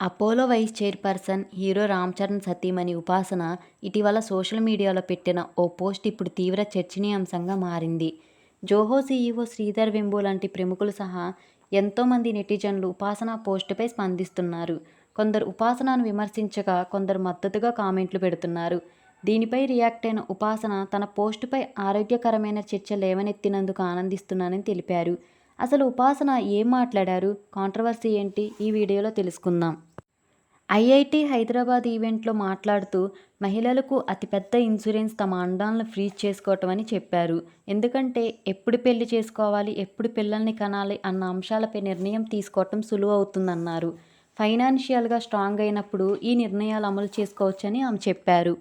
Apollo vice chairperson hero Ram Charan సతీమణి ఉపాసన ఇటీవల social మీడియాలో పెట్టిన ఓ పోస్ట్ ఇప్పుడు తీవ్ర చర్చనీయాంశంగా మారింది. జోహో సీఈవో శ్రీధర్ వెంబు లాంటి ప్రముఖులు సహా ఎంతోమంది నెటిజన్లు ఉపాసన పోస్టుపై స్పందిస్తున్నారు. కొందరు ఉపాసనను విమర్శించగా కొందరు మద్దతుగా కామెంట్లు పెడుతున్నారు. దీనిపై రియాక్ట్ అయిన ఉపాసన తన పోస్టుపై ఆరోగ్యకరమైన చర్చ లేవనెత్తినందుకు ఆనందిస్తున్నానని తెలిపారు. అసలు ఉపాసన ఏం మాట్లాడారు? కాంట్రవర్సీ ఏంటి? ఈ వీడియోలో తెలుసుకుందాం. ఐఐటి హైదరాబాద్ ఈవెంట్లో మాట్లాడుతూ మహిళలకు అతిపెద్ద ఇన్సూరెన్స్ తమ అండాలను ఫ్రీజ్ చేసుకోవటం అని చెప్పారు. ఎందుకంటే ఎప్పుడు పెళ్ళి చేసుకోవాలి, ఎప్పుడు పిల్లల్ని కనాలి అన్న అంశాలపై నిర్ణయం తీసుకోవటం సులువవుతుందన్నారు. ఫైనాన్షియల్గా స్ట్రాంగ్ అయినప్పుడు ఈ నిర్ణయాలు అమలు చేసుకోవచ్చని ఆమె చెప్పారు.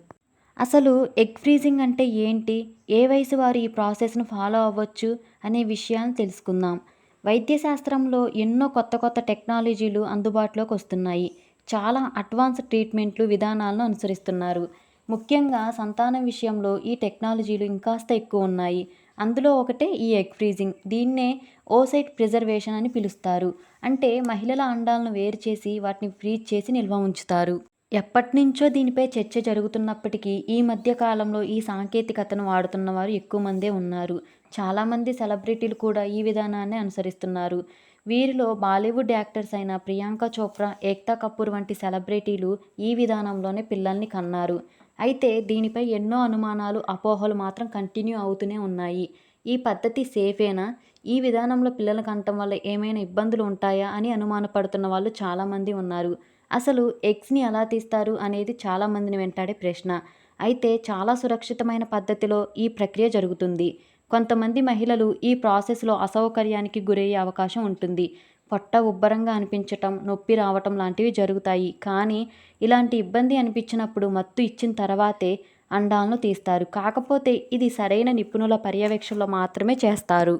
అసలు ఎగ్ ఫ్రీజింగ్ అంటే ఏంటి? ఏ వయసు వారు ఈ ప్రాసెస్ను ఫాలో అవ్వచ్చు అనే విషయాలను తెలుసుకుందాం. వైద్యశాస్త్రంలో ఎన్నో కొత్త కొత్త టెక్నాలజీలు అందుబాటులోకి వస్తున్నాయి. చాలా అడ్వాన్స్డ్ ట్రీట్మెంట్లు, విధానాలను అనుసరిస్తున్నారు. ముఖ్యంగా సంతానం విషయంలో ఈ టెక్నాలజీలు ఇంకాస్త ఎక్కువ ఉన్నాయి. అందులో ఒకటే ఈ ఎగ్ ఫ్రీజింగ్. దీన్నే ఓసైట్ ప్రిజర్వేషన్ అని పిలుస్తారు. అంటే మహిళల అండాలను వేరు చేసి వాటిని ఫ్రీజ్ చేసి నిల్వ ఉంచుతారు. ఎప్పటినుంచో దీనిపై చర్చ జరుగుతున్నప్పటికీ ఈ మధ్య కాలంలో ఈ సాంకేతికతను వాడుతున్న వారు ఎక్కువ మందే ఉన్నారు. చాలామంది సెలబ్రిటీలు కూడా ఈ విధానాన్ని అనుసరిస్తున్నారు. వీరిలో బాలీవుడ్ యాక్టర్స్ అయిన ప్రియాంక చోప్రా, ఏక్తా కపూర్ వంటి సెలబ్రిటీలు ఈ విధానంలోనే పిల్లల్ని కన్నారు. అయితే దీనిపై ఎన్నో అనుమానాలు, అపోహలు మాత్రం కంటిన్యూ అవుతూనే ఉన్నాయి. ఈ పద్ధతి సేఫేనా? ఈ విధానంలో పిల్లలు కనటం వల్ల ఏమైనా ఇబ్బందులు ఉంటాయా అని అనుమానపడుతున్న వాళ్ళు చాలామంది ఉన్నారు. అసలు ఎగ్స్ని ఎలా తీస్తారు అనేది చాలామందిని వెంటాడే ప్రశ్న. అయితే చాలా సురక్షితమైన పద్ధతిలో ఈ ప్రక్రియ జరుగుతుంది. కొంతమంది మహిళలు ఈ ప్రాసెస్లో అసౌకర్యానికి గురయ్యే అవకాశం ఉంటుంది. పొట్ట ఉబ్బరంగా అనిపించటం, నొప్పి రావటం లాంటివి జరుగుతాయి. కానీ ఇలాంటి ఇబ్బంది అనిపించినప్పుడు మత్తు ఇచ్చిన తర్వాతే అండాలను తీస్తారు. కాకపోతే ఇది సరైన నిపుణుల పర్యవేక్షణలో మాత్రమే చేస్తారు.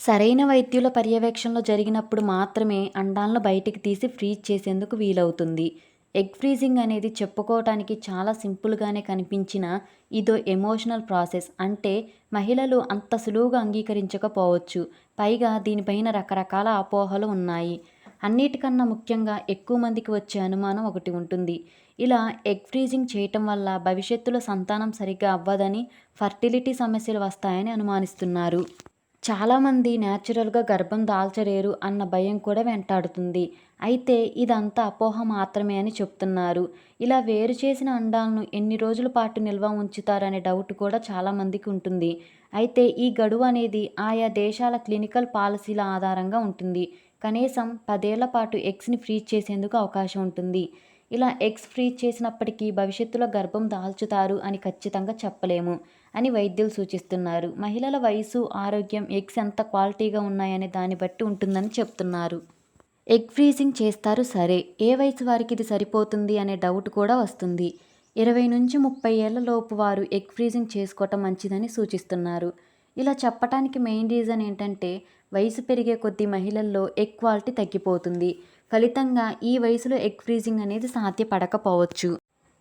సరైన వైద్యుల పర్యవేక్షణలో జరిగినప్పుడు మాత్రమే అండాలను బయటికి తీసి ఫ్రీజ్ చేసేందుకు వీలవుతుంది. ఎగ్ ఫ్రీజింగ్ అనేది చెప్పుకోవటానికి చాలా సింపుల్గానే కనిపించిన ఇదో ఎమోషనల్ ప్రాసెస్. అంటే మహిళలు అంత సులువుగా అంగీకరించకపోవచ్చు. పైగా దీనిపైన రకరకాల అపోహలు ఉన్నాయి. అన్నిటికన్నా ముఖ్యంగా ఎక్కువ మందికి వచ్చే అనుమానం ఒకటి ఉంటుంది. ఇలా ఎగ్ ఫ్రీజింగ్ చేయటం వల్ల భవిష్యత్తులో సంతానం సరిగ్గా అవ్వదని, ఫర్టిలిటీ సమస్యలు వస్తాయని అనుమానిస్తున్నారు. చాలామంది న్యాచురల్గా గర్భం దాల్చలేరు అన్న భయం కూడా వెంటాడుతుంది. అయితే ఇదంతా అపోహ మాత్రమే అని చెప్తున్నారు. ఇలా వేరు చేసిన అండాలను ఎన్ని రోజుల పాటు నిల్వ ఉంచుతారనే డౌట్ కూడా చాలామందికి ఉంటుంది. అయితే ఈ గడువు అనేది ఆయా దేశాల క్లినికల్ పాలసీల ఆధారంగా ఉంటుంది. కనీసం పదేళ్ళ పాటు ఎగ్స్ని ఫ్రీజ్ చేసేందుకు అవకాశం ఉంటుంది. ఇలా ఎగ్స్ ఫ్రీజ్ చేసినప్పటికీ భవిష్యత్తులో గర్భం దాల్చుతారు అని ఖచ్చితంగా చెప్పలేము అని వైద్యులు సూచిస్తున్నారు. మహిళల వయసు, ఆరోగ్యం, ఎగ్స్ ఎంత క్వాలిటీగా ఉన్నాయనే దాన్ని బట్టి ఉంటుందని చెప్తున్నారు. ఎగ్ ఫ్రీజింగ్ చేస్తారు సరే. ఏ వయసు వారికి ఇది సరిపోతుంది అనే డౌట్ కూడా వస్తుంది. ఇరవై నుంచి ముప్పై ఏళ్ళ లోపు వారు ఎగ్ ఫ్రీజింగ్ చేసుకోవటం మంచిదని సూచిస్తున్నారు. ఇలా చెప్పటానికి మెయిన్ రీజన్ ఏంటంటే వయసు పెరిగే కొద్దీ మహిళల్లో ఎగ్ క్వాలిటీ తగ్గిపోతుంది. ఫలితంగా ఈ వయసులో ఎగ్ ఫ్రీజింగ్ అనేది సాధ్యపడకపోవచ్చు.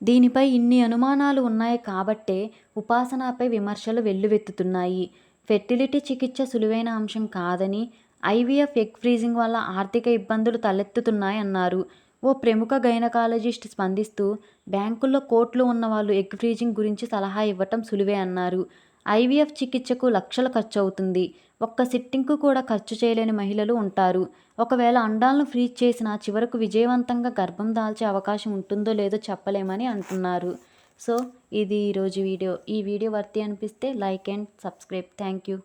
దీనిపై ఇన్ని అనుమానాలు ఉన్నాయి కాబట్టే ఉపాసనపై విమర్శలు వెల్లువెత్తుతున్నాయి. ఫెర్టిలిటీ చికిత్స సులువైన అంశం కాదని, ఐవీఎఫ్ ఎగ్ ఫ్రీజింగ్ వల్ల ఆర్థిక ఇబ్బందులు తలెత్తుతున్నాయన్నారు. ఓ ప్రముఖ గైనకాలజిస్ట్ స్పందిస్తూ బ్యాంకుల్లో కోట్లు ఉన్నవాళ్ళు ఎగ్ ఫ్రీజింగ్ గురించి సలహా ఇవ్వటం సులువే అన్నారు. ఐవీఎఫ్ చికిత్సకు లక్షలు ఖర్చవుతుంది. ఒక్క సిట్టింగ్కు కూడా ఖర్చు చేయలేని మహిళలు ఉంటారు. ఒకవేళ అండాలను ఫ్రీజ్ చేసినా చివరకు విజయవంతంగా గర్భం దాల్చే అవకాశం ఉంటుందో లేదో చెప్పలేమని అంటున్నారు. సో ఇది ఈరోజు వీడియో. ఈ వీడియో వర్తి అనిపిస్తే లైక్ అండ్ సబ్స్క్రైబ్. యూ